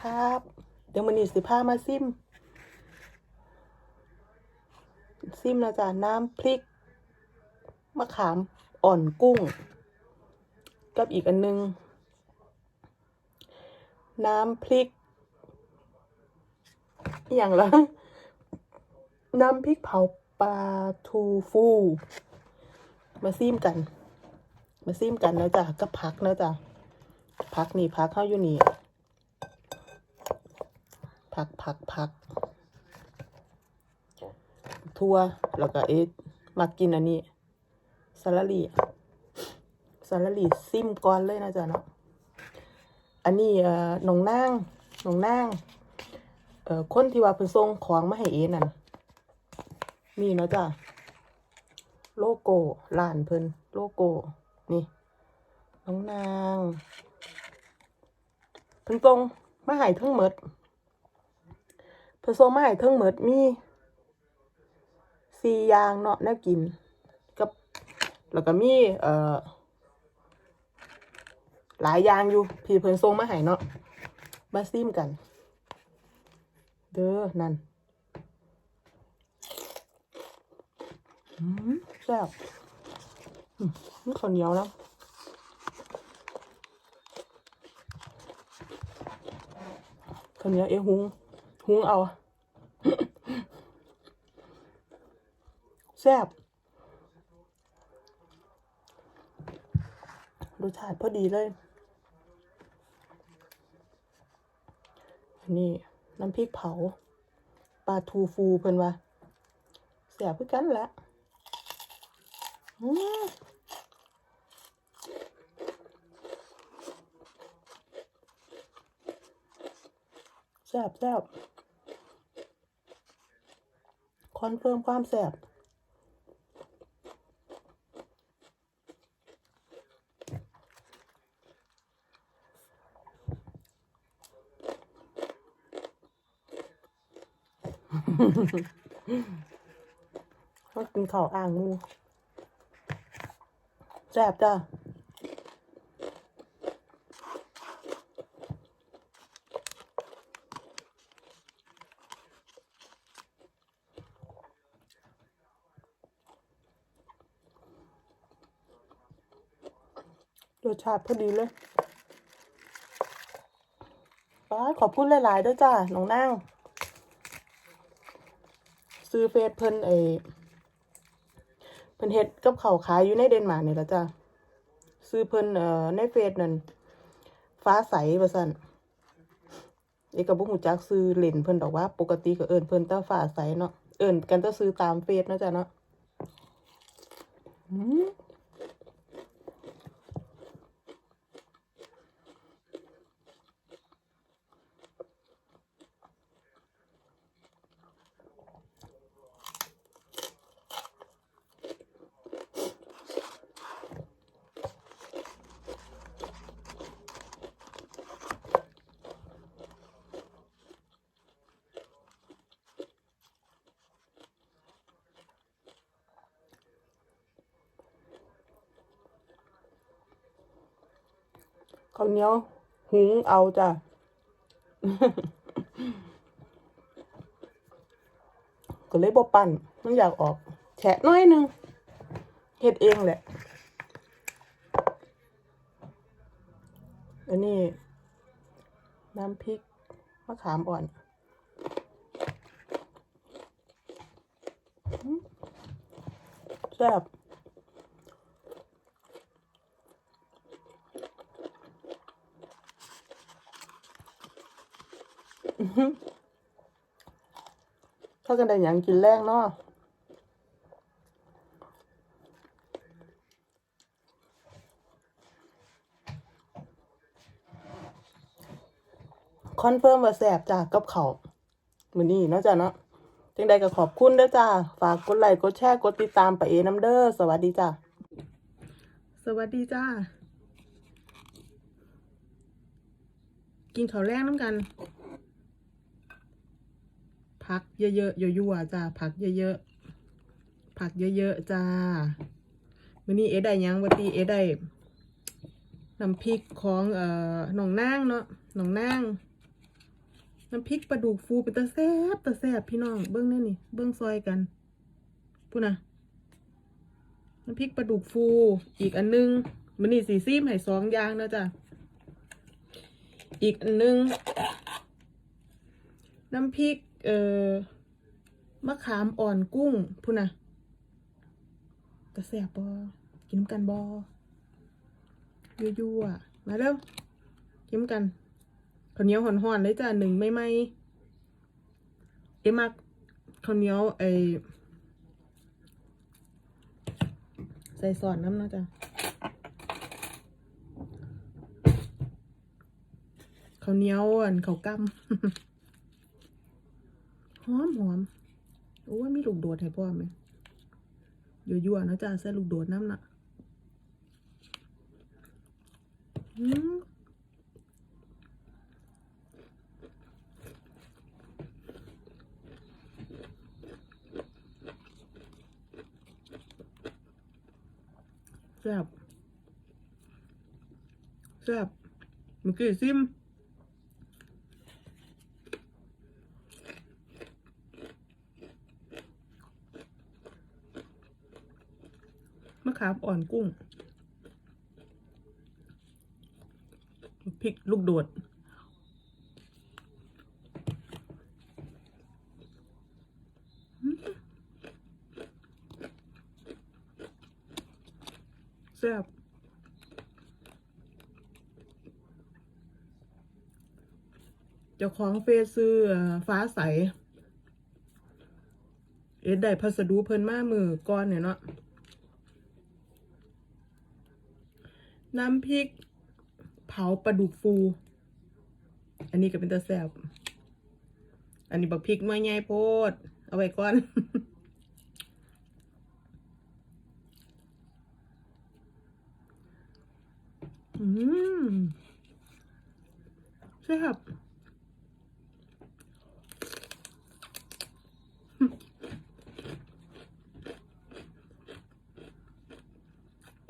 ครับ เดี๋ยวมันนี่สิพามาซิม ซิมนะจ๊ะน้ำพริก มะขามอ่อนกุ้ง กับอีกอันนึง น้ำพริกอย่างละน้ำพริกเผาปลาทูฟู มาซิมกัน มาซิมกันนะจ๊ะกับผักนะจ๊ะผักนี่ผักเข้าอยู่นี่ ผักผักผักทั่วแล้วก็เอ๊ะมากินอันนี้สลัดลีสลัดลีซิมก่อนเลยนะจ๊ะเนาะอันนี้เอ่อหนองนางหนองนางเอ่อคนที่ว่าเพิ่นส่งของมาให้เอนั่นนี่เนาะจ้ะโลโก้ร้านเพิ่นโลโก้นี่น้องนางเพิ่นตรงมาใหายทั้งหมด เพิ่นส่งมาใหายทั้งหมดมีสี่อย่างเนาะแน่ากินกับแล้วก็มีเอ่อหลายอย่างอยู่พี่เพิ่นส่งมาให้เนาะมาซิมกัน เด้อนั่นแซ่บนี่ข้าวเหนียวนะข้าวเหนียวเอหุง หุงเอา แซ่บรสชาติพอดีเลยนนี้น้ำพริกเผา ปลาทูฟูเพิ่นว่าแซ่บเพื่อกันแหละแซ่บแซ่บ คอนเฟิร์มความแซ่บก็กินข้าวอ่างงูแซ่บจ้า รสชาติพอดีเลยป้าขอบคุณหลายๆด้วยจ้าน้องนั่ง ซื้อเฟซเพิ่นไอเพิ่นเฮ็ดกับเขาขายอยู่ในเดนมาร์กนี่ละจ้ะซื้อเพิ่นเอ่อในเฟซนั่นฟ้าใสว่าซั่นเอกก็บ่ฮู้จักซื้อเล่นเพิ่นดอกว่า ปกติก็เอิ้นเพิ่นแต่ฟ้าใสเนาะเอิ้นกันแต่ซื้อตามเฟซนะจ้ะเนาะ ข้าวเหนียวหุงเอาจ้ะก็เลยบ่ปั่นมันอยากออก แฉะน้อยหนึงเฮ็ดเองแหละ อันนี้ น้ำพริกมะขามอ่อนอืมแซ่บ ถ้ากันได้หยังกินแรงเนาะคอนเฟิร์มว่าแสบจ้ากับเขามือนี้เนาะจ้ะเนาะจังใดก็ขอบคุณเด้อจ้า ฝากกดไลค์ กดแชร์ กดติดตามไปเอน้ำเด้อ สวัสดีจ้า สวัสดีจ้า กินข้าวแรงน้ำกัน พักเยอะๆยั่วๆจ้าพักเยอะๆพักเยอะๆจ้าวันนี้เอได้ยังวันนี้เอได้น้ำพริกของเอ่อหนองนางเนาะหนองนางน้ำพริกปลาดุกฟูเป็นตาแซบตาแซบพี่น้องเบิ้องแน่นี่เบิ้องซอยกันพูนะน้ำพริกปลาดุกฟูอีกอันนึงมันนี่สีซีมให้สองอย่างนะจ๊ะอีกอันนึง น้ำพริก เอ่อมะขามอ่อนกุ้งพูดนะตาแซ่บบอกินน้ำกันบอยั่วๆมาเร็วกินน้ำกันข้าวเหนียวห่อนๆเลยจ้ะหนึ่งไม่ไหมเอ็มักข้าวเหนียวไอใส่ซอสน้ำนาะจ้ะข้าวเหนียวอันข้าวกล้ำ หอมหอมโอ้ยมีลูกโดดให้พ่อไหมยั่วๆนะจ้ะใส่ลูกโดดน้ำน่ะอืมแซ่บแซ่บเมื่อกี้ซิม มะ ขามอ่อนกุ้งพริกลูกโดด แซ่บเจ้าของเฟซซื้อเอ่อฟ้าใส เอ็ดได้พัสดุเพิ่นมามือก้อนเนี่ยเนาะ น้ำพริก เผาปลาดุกฟู อันนี้ก็เป็นตาแซบอันนี้บักพริกมาใหญ่โพด เอาไว้ก่อน อืมแซ่บ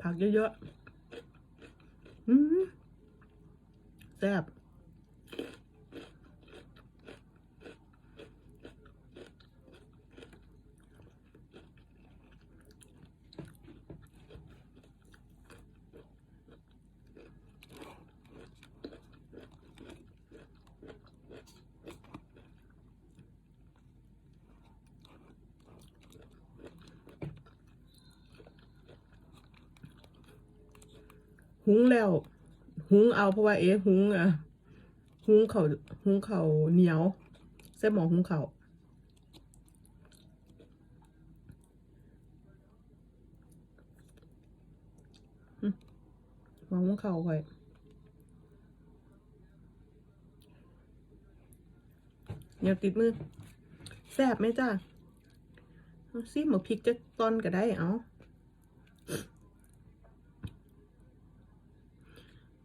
ผักเยอะๆ อืมแซ่บ หุงแล้ว หุงเอาเพราะว่าเอ๊หุงอะหุงเขาหุงเขาเหนียวใส่หมอหุงเขาวอืมหมอหุงเขาวค่อยอย่าติดมือแซ่บไหมจ้าเอาซิหมกพริกจะตอนก็ได้ เอา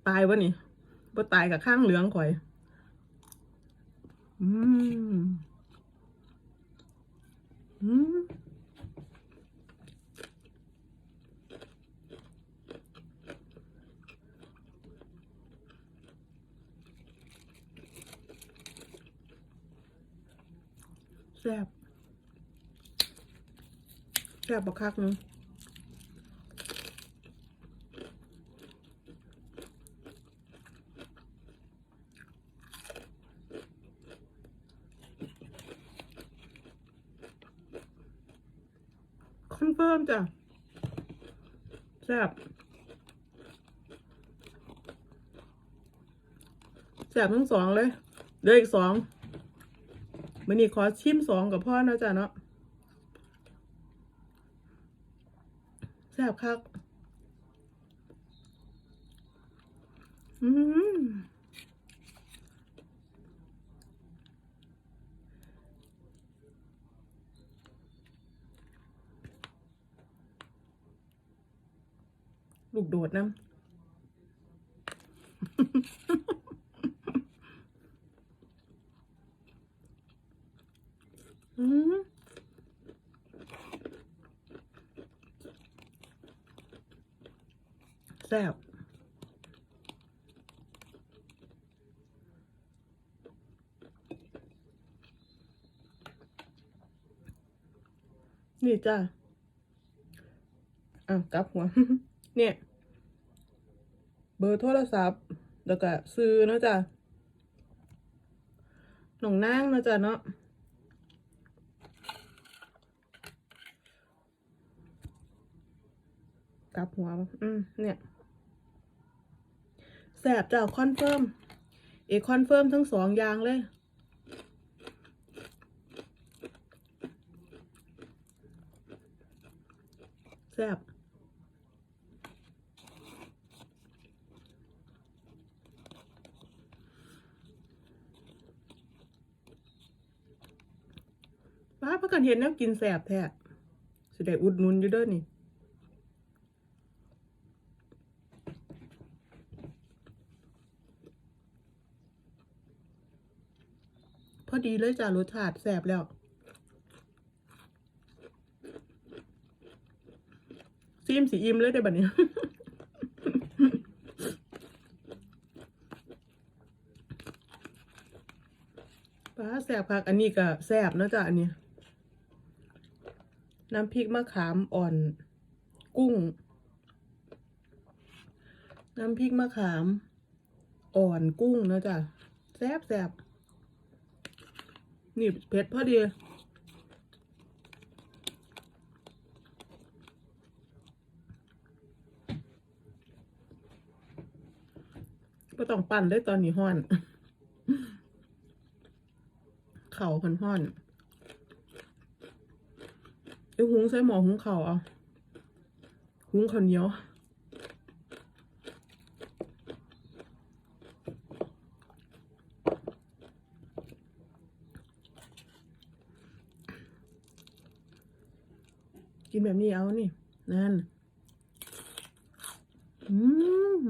ตายวะนี่บ่ตายกับข้างเหลืองข่อย อืม อืมแซ่บแซ่บบักคักนึง คอนเฟิร์มจ้ะแซ่บแซ่บทั้งสองเลยเหลืออีกสองมื่อนี้ขอชิมสองกับพ่อนะจ๊ะเนาะแซ่บคักอืม ลูกโดดนะอืมแซ่บนี่จ้าอ้าวกลับหัว เนี่ย อร์โทรศัพท์แล้วก็ซื้อเนาะจ้ะหนองนางเนาะจ้ะเนาะกลับหัว อืม เนี่ย แสบจ้ะคอนเฟิร์ม เอคอนเฟิร์มทั้งสองอย่างเลยแซ่บ ป้าพักกันเห็นแล้วกินแสบแท้สิได้อุดนุนอยู่เด้อนี่พอดีเลยจ้ะรสชาติแสบแล้วซีมสีอิ่มเลยได้บัดนี้ปลาแสบคักอันนี้ก็แสบนะจ๊ะอันนี้ น้ำพริกมะขามอ่อน กุ้ง น้ำพริกมะขาม อ่อนกุ้งนะจ๊ะแสบแสบนี่เผ็ดพอดีก็ต้องปั่นเลยตอนนี้ห้อน เข่าพันห้อน ไอ้หุงใส่หมอหุงเข่าเอาหุงข้าวเหนียวกินแบบนี้เอานี่ นั่น อืม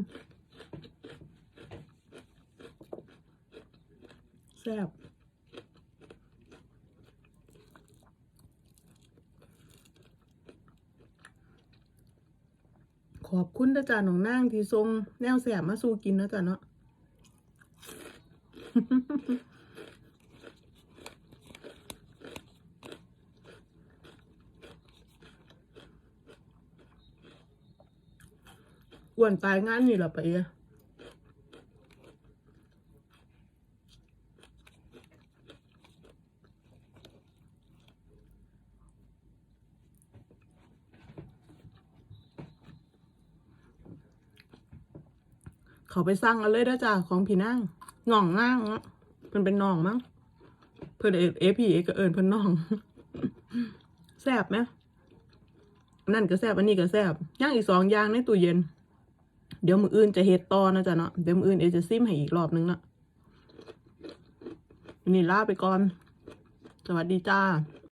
แซ่บขอบ คุณอาจ๊ะน้องนางที่ทรงแนวแสบมาสู้กินนะจ๊ะเนาะอ้วนตายงานนี่หรอไปะเอะ เขาไปสั่งเอาเลยนะจ๊ะของพี่นั่งหน่องนั่งอะเพิ่นเป็นน่องมั้งเพิ่นเอเอพีเอก็เอิญเพิ่นน่องแซบไหมนั่นก็แซบอันนี้ก็แซบย่างอีกสองอย่างในตู้เย็น เดี๋ยวมืออื่นจะเฮ็ดต่อนะจ๊ะเนาะเดี๋ยวมืออื่นเอจะซิมให้อีกรอบนึงเนาะนนี่ลาไปก่อน สวัสดีจ้า